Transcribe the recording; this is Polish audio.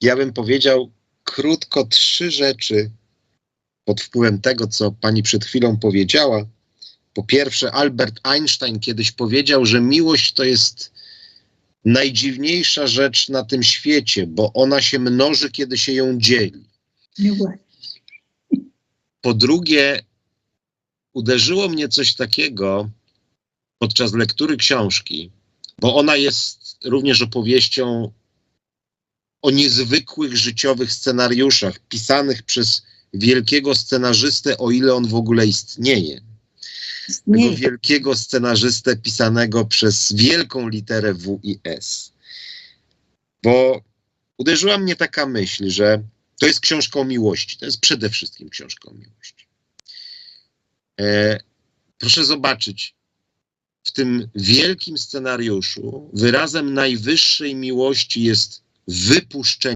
ja bym powiedział krótko trzy rzeczy pod wpływem tego, co pani przed chwilą powiedziała. Po pierwsze, Albert Einstein kiedyś powiedział, że miłość to jest najdziwniejsza rzecz na tym świecie, bo ona się mnoży, kiedy się ją dzieli. No. Po drugie, uderzyło mnie coś takiego podczas lektury książki, bo ona jest również opowieścią o niezwykłych życiowych scenariuszach pisanych przez wielkiego scenarzystę, o ile on w ogóle istnieje. Tego wielkiego scenarzystę pisanego przez wielką literę W i S. Bo uderzyła mnie taka myśl, że to jest książka o miłości. To jest przede wszystkim książka o miłości. E, proszę zobaczyć, w tym wielkim scenariuszu wyrazem najwyższej miłości jest wypuszczenie